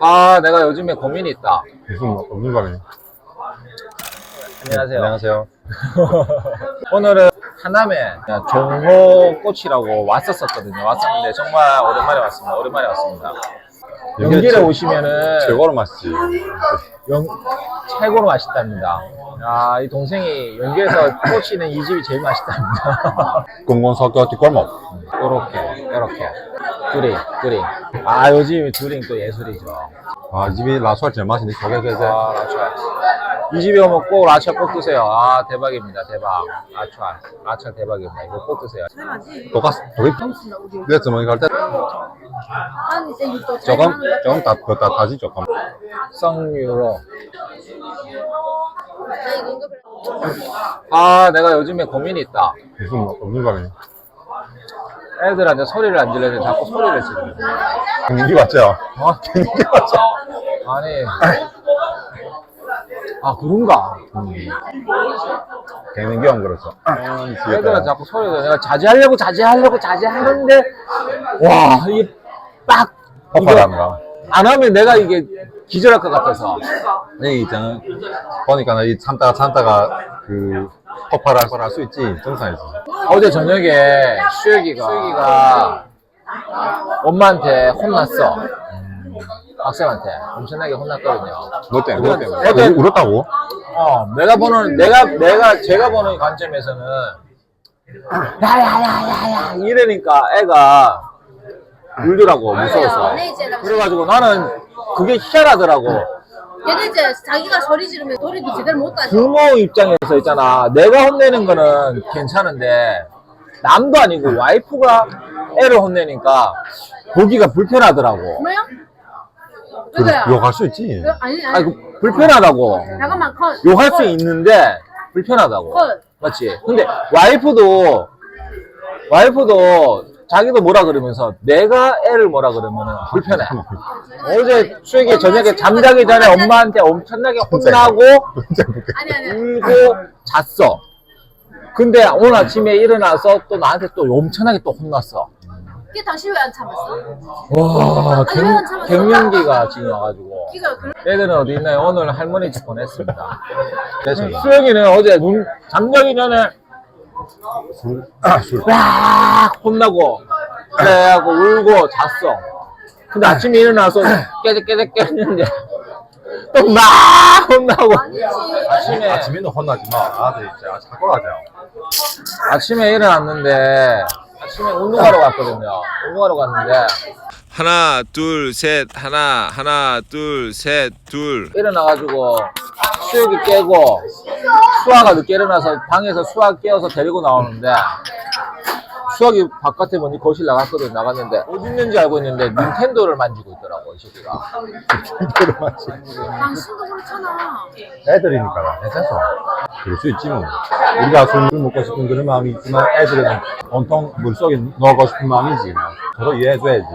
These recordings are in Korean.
아, 내가 요즘에 고민이 있다. 무슨 무슨 감이? 안녕하세요. 안녕하세요. 오늘은 하남에 종호꽃이라고 왔었었거든요. 왔었는데 정말 오랜만에 왔습니다. 오랜만에 왔습니다. 연길에 최- 오시면은 최고로 맛있지. 영- 최고로 맛있답니다. 아, 이 동생이 연길에서 꽂히는 이 집이 제일 맛있답니다. 공공석교 뒷골목. 요렇게, 요렇게. 두링, 두링. 아, 요즘 두링 또 예술이죠. 아, 이 집이 라수할 제일 맛있는데 저게 저게. 아, 라차. 이 집에 오면 꼭 라차 꼭 드세요. 아, 대박입니다. 대박. 라차. 라차 대박입니다. 이거 꼭 드세요. 똑같, 저기 그래서 뭐 이제 육도 조금 조금 다, 더 따뜻하지 조금. 성유로. 아, 내가 요즘에 고민이 있다. 무슨 무슨 감이? 애들한테 소리를 안 질러서 자꾸 소리를 지르는 거야. 경기 맞죠? 어? 경기 맞죠? 아니. 아, 그런가? 경기 형 그렇죠. 애들한테 자꾸 소리를 내가 자제하려고 자제하려고 자제하는데, 와, 이게 빡! 이거 폭발한가? 안 하면 내가 이게 기절할 것 같아서. 네, 있잖아. 보니까 이 참다가 참다가 그 폭발할 걸할수 있지. 정상이지. 어제 저녁에 수혁이가, 수혁이가 엄마한테 혼났어. 학생한테. 엄청나게 혼났거든요. 너 때문에, 너 때문에. 어때? 울- 울었다고? 어, 내가 보는, 내가, 내가, 제가 보는 관점에서는, 야야야야야 이러니까 애가 울더라고, 무서워서. 얘네 이제 나- 그래가지고 나는 그게 희한하더라고. 얘네 이제 자기가 소리 지르면 소리도 제대로 못 따져. 부모 입장에서 있잖아. 내가 혼내는 거는 괜찮은데, 남도 아니고 와이프가 애를 혼내니까 보기가 불편하더라고. 뭐야? 왜그야 욕할 수 있지. 아니 아니, 아니. 그 불편하다고. 잠깐만 컷. 욕할 수 컷. 있는데 불편하다고. 컷. 맞지? 근데 와이프도 와이프도 자기도 뭐라 그러면서 내가 애를 뭐라 그러면은 불편해. 어제 수혁이 저녁에 잠자기 전에 엄마한테 엄청나게 혼나고. 울고 잤어. 근데 오늘 아침에 일어나서 또 나한테 또 엄청나게 또 혼났어. 그게 당신 왜 안 참았어? 와, 아니, 왜안 참았어? 갱년기가 지금 와가지고. 기가 그 애들은 어디 있나요? 오늘 할머니 집 보냈습니다. 수영이는 어제 눈, 잠자기 전에 술, 아, 혼나고 그래하고 울고 잤어. 근데 아침에 일어나서 깨득 깨득 깼는데 또 막 혼나고. 아침에 아침에는 혼나지 마. 아들 진짜 자꾸 하자. 아침에 일어났는데 아침에 운동하러 갔거든요. 운동하러 갔는데 하나 둘 셋 하나 하나 둘 셋 둘 일어나가지고 수혁이 깨고 수아가 늦게 일어나서 방에서 수아 깨워서 데리고 나오는데 수학이 바깥에 보니 거실 나갔거든 나갔는데 어디 있는지 알고 있는데 닌텐도를 만지고 있더라고 이 새끼가 당신도 그렇잖아. 애들이니까 괜찮소. 그럴 수 있지 뭐. 우리가 술 먹고 싶은 그런 마음이 있지만 애들은 온통 물속에 넣고 싶은 마음이지. 서로 이해해줘야지.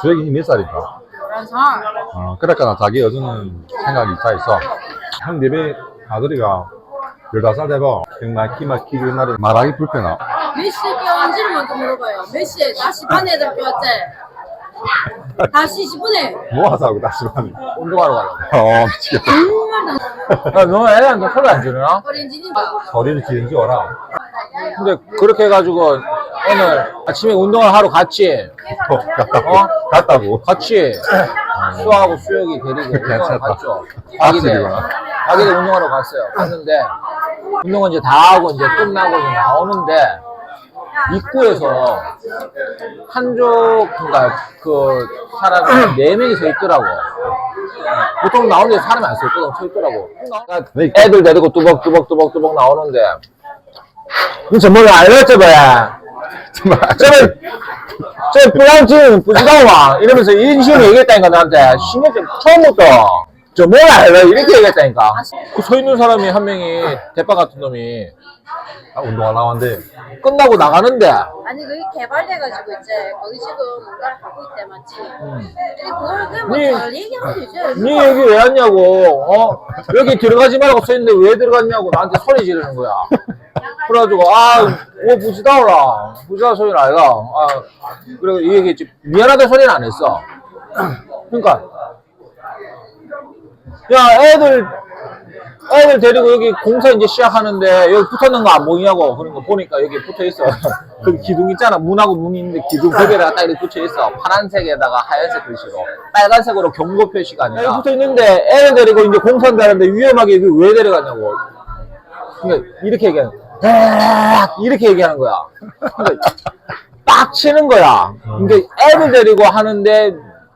수혁이 몇 살인가? 살. 어, 그러니까 자기 여주는 생각이 있다 있어. 형 집에 아들이가 15살 되고 정말 키고 옛날에 말하기 불편하. 몇 시에 깨웠는지를 먼저 물어봐요. 몇 시에? 5시 반에 애들 깨웠지? 5시 10분에. 뭐 하자고 다시 말해. 운동하러 가려고 어, 미치겠다. 정말 나 야, 너 애한테 소리 안 지르나? 어린이집 소리를 지르지 어라. 근데 그렇게 해가지고 오늘 아침에 운동을 하러 갔지? 어, 갔다고. 어? 갔다고. 같이 수아하고 수혁이 데리고 운동을 괜찮다. 갔죠? 악질이구나. 자기네 운동하러 갔어요. 갔는데 운동은 이제 다 하고 이제 끝나고 이제 나오는데 입구에서 한쪽 그러니까 그 사람이 네 명이 서 있더라고. 보통 나오는데 사람이 안 서 있거든. 서 있더라고. 그러니까 애들 데리고 뚜벅뚜벅뚜벅뚜벅 나오는데. 뭐야 저는 저 뿌랑진 부지다와 이러면서 이런 식으로 얘기했다니까 나한테. 신경 좀 처음부터. 저 뭐야 알아 이렇게 얘기했다니까. 그 서 있는 사람이 한 명이 대빠 같은 놈이. 아, 운동하려고 하는데. 끝나고 나가는데. 아니 그게 개발돼가지고 이제 거기 지금 뭔가를 하고 있대 맞지? 근데 그걸 그냥 니- 뭐잘 얘기하면 되지. 니 여기 왜 왔냐고. 어? 여기 들어가지 말라고 써 있는데 왜 들어갔냐고 나한테 소리 지르는 거야 그래가지고 아뭐 부지다오라 부지다 소리는 아니라 아 그리고 이 얘기했지 미안하다 소리는 안 했어. 그러니까. 야 애들 애들 데리고 여기 공사 이제 시작하는데 여기 붙어있는 거 안 보이냐고. 그런 거 보니까 여기 붙어 있어. 그 기둥 있잖아. 문하고 문이 있는데 기둥 벽에다가 딱 이렇게 붙여 있어. 파란색에다가 하얀색 글씨로. 빨간색으로 경고 표시가 아니라 여기 붙어 있는데 애들 데리고 이제 공사한다는데 위험하게 이거 왜 데려가냐고. 그러니까 이렇게 얘기하는 이렇게 얘기하는 거야 그러니까 빡 치는 거야. 그러니까 애들 데리고 하는데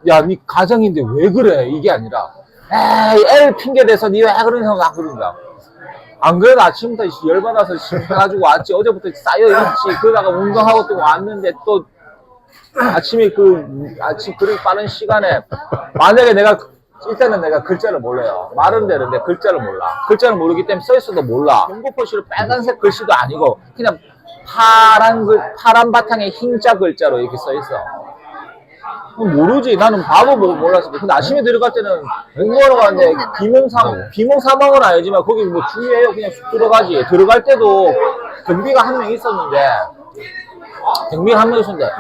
야, 니 가정인데 왜 그래? 이게 아니라 에이, 애를 핑계 대서 니 왜 그러냐 막 그런다. 안 그래도 아침부터 씨, 열받아서 씨, 해가지고 왔지. 어제부터 쌓여있지. 그러다가 운동하고 또 왔는데 또 아침에 그, 아침 그렇게 빠른 시간에 만약에 내가 일단은 내가 글자를 몰라요. 말은 되는데 글자를 몰라. 글자를 모르기 때문에 써있어도 몰라. 경고표시로 빨간색 글씨도 아니고 그냥 파란 글, 파란 바탕에 흰자 글자로 이렇게 써있어. 그럼 모르지. 나는 바보 보고 몰랐어. 근데 아침에 들어갈 때는 공부하러 가는데 비몽사몽, 비몽사몽은 아니지만 거기 뭐 주의해요. 그냥 쑥 들어가지. 들어갈 때도 경비가 한 명 있었는데, 경비가 한 명 있었는데,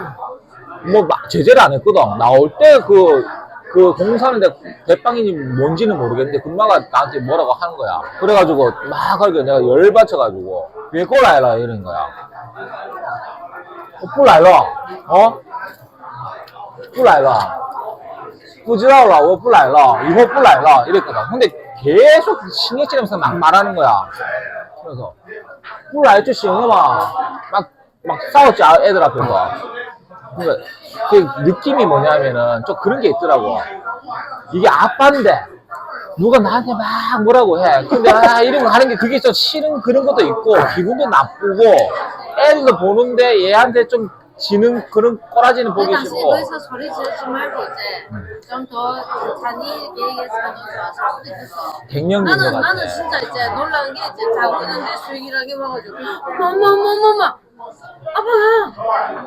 뭐 마- 제재를 안 했거든. 나올 때 그, 그 공사하는데 대빵인지 뭔지는 모르겠는데 금마가 나한테 뭐라고 하는 거야. 그래가지고 막 하니까 내가 열받쳐가지고 왜 꼬라해라 이러는 거야. 어, 不来了, 어? 不来了.不知道了,我不来了,以后不来了. 이랬거든. 근데 계속 신경 쓰면서 막 말하는 거야. 그래서 不来就行了嘛. 막, 막 싸웠지, 아, 애들 앞에서. 그러니까 그 느낌이 뭐냐면은 좀 그런 게 있더라고. 이게 아빠인데 누가 나한테 막 뭐라고 해. 근데 아, 이런 거 하는 게 그게 좀 싫은 그런 것도 있고 기분도 나쁘고 애들도 보는데 얘한테 좀 지는 그런 꼬라지는 보기 당신 싫고 거기서 소리 지르지 말고 이제 좀더 잔이 얘기했으면 더 좋았을 수도 있었어. 갱년기인 것 나는 같아. 나는 진짜 이제 놀란 게 이제 자고 있는데 수익이라게 와가지고 어머 어머 어머 어머 아빠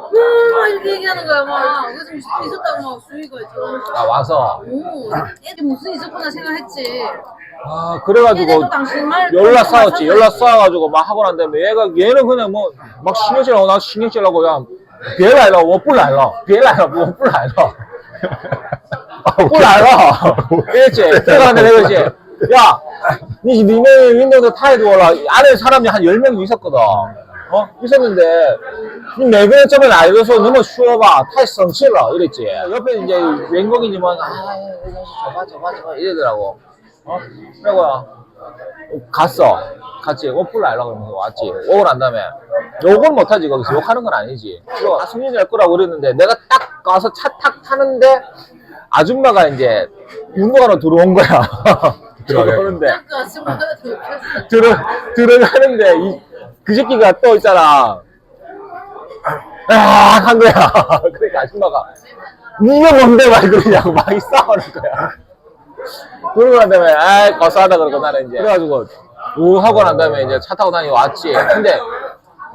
엄마 이렇게 얘기하는 거야 막 그래서 무슨 일 있었다고 막 수익가 있잖아. 아 와서 오 애들 무슨 일 있었구나 생각했지. 아 그래가지고 애들도 당신 말 연락 정말 싸웠지. 연락 싸워가지고 막 하고 난 다음에 얘가 얘는 그냥 뭐 막 신경 쓰라고 나 신경 쓰라고 야. 别来了，我不来了，别来了，我不来了。不来了，그랬지. 내가 근데 내가 이제, 야, 니 니네 운동도 타이도라 안에 사람이 한 10명 있었거든. 어? 있었는데, 니 매번 점을 알려서 너무 쉬워봐. 타이 성치라. 이랬지. 옆에 이제员工이지만, 아, 저봐, 저봐, 저봐. 이러더라고. 어? 그래고 갔어. 같이 워플 알라 그러면서 왔지. 오고 난 다음에 욕은 못하지 거기서 욕하는 건 아니지. 그거 아, 승진이 할 거라고 그랬는데 내가 딱 가서 차 탁 타는데 아줌마가 이제 운동하러 들어온 거야. 들어오는데. 들어 들어가는데 이, 그 새끼가 또 있잖아. 아, 한 거야. 그러니까 아줌마가 니가 뭔데 말 그러냐고 막 싸우는 거야. 그러고 난 다음에 아 거싸하다 그러고 나는 이제 그래가지고 우 하고 난 다음에 이제 차 타고 다니고 왔지. 근데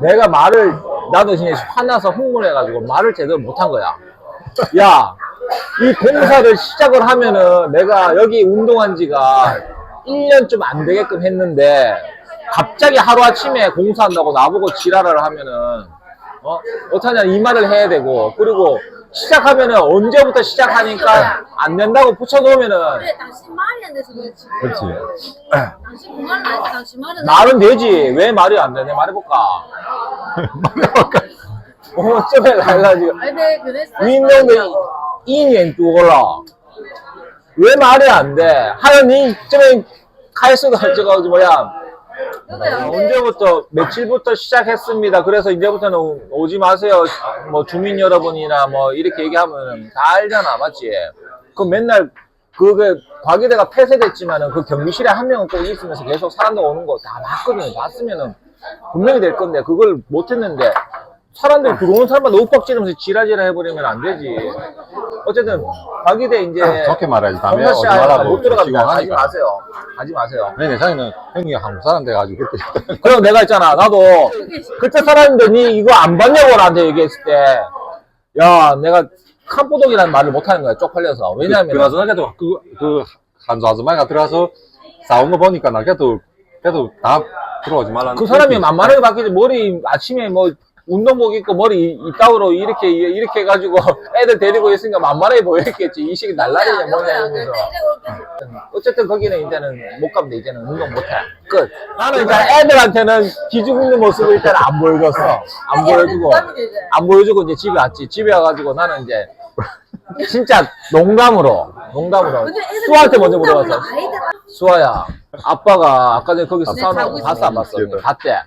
내가 말을 나도 진짜 화나서 흥분해가지고 말을 제대로 못한 거야. 야, 이 공사를 시작을 하면은 내가 여기 운동한 지가 1년 좀 안 되게끔 했는데 갑자기 하루아침에 공사한다고 나보고 지랄을 하면은 어? 어떡하냐 이 말을 해야 되고 그리고 시작하면은 언제부터 시작하니까 안 된다고 붙여놓으면은 그래 당신 말이 안 돼서 그렇지. 그렇지. 당신 그 말은 아니지 당신 말은 말은 되지 왜 말이 안 되냐 말해볼까 어, 这边来了这个 아니 근데 그래 运动的一年多了，왜 말이 안 돼? 하연 이这边开始的这个뭐야? 여보야 언제부터 며칠부터 시작했습니다. 그래서 이제부터는 오지 마세요. 뭐 주민 여러분이나 뭐 이렇게 얘기하면 다 알잖아, 맞지? 그 맨날 그게 과기대가 폐쇄됐지만은 그 경비실에 한 명은 꼭 있으면서 계속 사람들 오는 거 다 봤거든요. 봤으면은 분명히 될 건데 그걸 못 했는데 사람들 들어오는 사람만 윽박지르면서 지라지라 해버리면 안 되지. 어쨌든 과기대 이제 좋게 말해야지. 다음에 검사 시간 말라고 못 들어갑니다. 가지 지공하니까. 마세요. 가지 마세요. 내 예상에는 형이 한국 사람 돼가지고 그렇게. 그럼 내가 있잖아. 나도 그때 살았는데 니 이거 안 봤냐고 나한테 얘기했을 때, 야, 내가 칸포동이라는 말을 못하는 거야. 쪽팔려서. 왜냐면 그나저나 그래도 그, 그, 한주 아줌마가 들어가서 싸운 거 보니까 나 그래도, 그래도 다 들어오지 말라는. 그 사람이 만만하게 바뀌지. 머리 아침에 뭐 운동복 입고 머리 이- 이따구로 이렇게 이렇게 해가지고 애들 데리고 있으니까 만만해 보였겠지. 이 시기 날라리냐 뭐냐 이러면서. 어쨌든 거기는 이제는 못 가면 돼 이제는 운동 못해. 끝. 나는 일단 애들한테는 기죽 있는 모습을 일단 안 보여줬어. 안 보여주고 안 보여주고 이제 집에 왔지. 집에 와가지고 나는 이제 진짜 농담으로 농담으로. 수아한테 먼저 물어봤어. 수아야 아빠가 아까 전에 거기서 네, 싸우는 자고 거 봤어 안 봤어. 봤대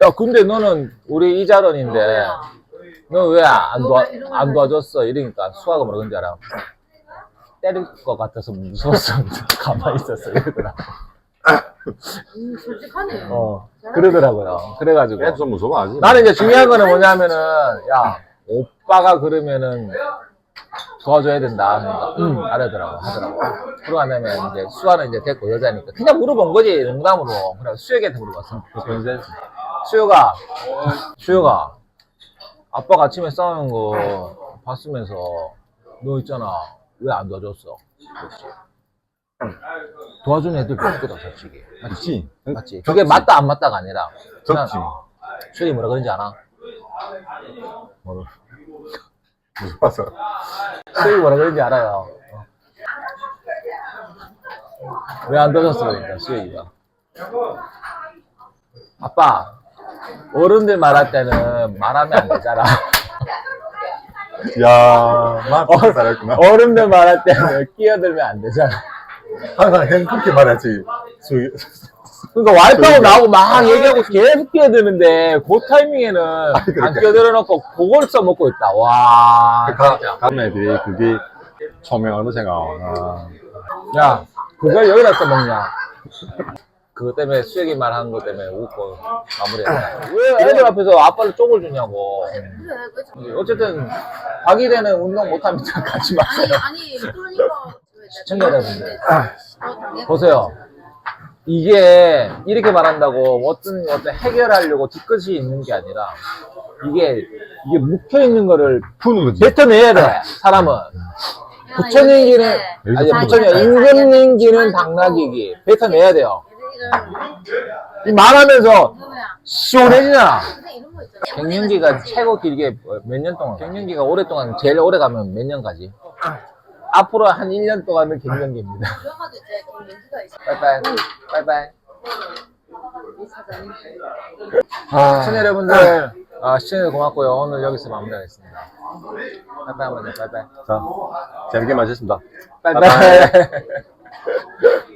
야 근데 너는 우리 이자런인데 너 왜 안 도와 안 도와줬어? 이러니까 수아가 뭐라 그런지 알아? 때릴 것 같아서 무서웠어 가만히 있었어. 이러더라. 음, 솔직하네. 어 그러더라고요. 그래가지고. 애도 좀 무서워하지. 나는 이제 중요한 거는 뭐냐면은 야 오빠가 그러면은 도와줘야 된다. 그러니까 응 알아더라고 하더라고. 그러고 난 다음에 이제 수아는 이제 됐고 여자니까 그냥 물어본 거지 농담으로. 그래 수혁이한테 물어봤어. 그래서 수혁아 수혁아 아빠가 아침에 싸우는 거 봤으면서 너 있잖아 왜 안 도와줬어 그렇지 도와주는 애들도 있거든 솔직히 맞지? 맞지? 그게 맞다 안 맞다가 아니라 그냥 적지. 뭐. 수혁이 뭐라 그런지 알아? 뭐라 무서워서. 수익이 뭐라 그런지 알아요. 왜 안 도졌어, 그러니까, 수익이가. 아빠, 어른들 말할 때는 말하면 안 되잖아. 야, 막 잘했구나. 어른들 말할 때는 끼어들면 안 되잖아. 항상 형 그렇게 말하지. 수, 그러니까 와이프하고. 나하고 막 얘기하고 계속 끼어드는데, 그 타이밍에는 안 그러니까. 끼어들어 놓고 그걸 써먹고 있다. 와. 가, 가는 애들이 그게 초면으로 생각하나. 야, 그걸 여기다 써먹냐? 그것 때문에 수혁이 말하는 것 때문에 웃고 마무리했다. 왜 애들 앞에서 아빠를 쪽을 주냐고. 그래, 어쨌든 자기 되는 운동 못하면 가지 아니, 마세요. 아니, 그러니까. 시청자 여러분들. 보세요. 이게 이렇게 말한다고 어떤 어떤 해결하려고 뒤끝이 있는 게 아니라 이게 이게 묵혀 있는 거를 푸는 거지. 뱉어내야 돼. 사람은. 부처님기는 아니 부처님 임금님기는 당나귀기 뱉어내야 돼요. 이 말하면서 시원해지잖아. 갱년기가 최고 길게 몇 년 동안? 갱년기가 오랫동안 제일 오래 가면 몇년 가지? 앞으로 한 1년 동안은 갱년기입니다. 빠이빠이. 빠이빠이. 아, 시청자 여러분들 아, 시청해주셔서 고맙고요. 오늘 여기서 마무리하겠습니다. 빠이빠이 한번 더, 빠이빠이. 자, 재밌게 마셨습니다. 빠이빠이.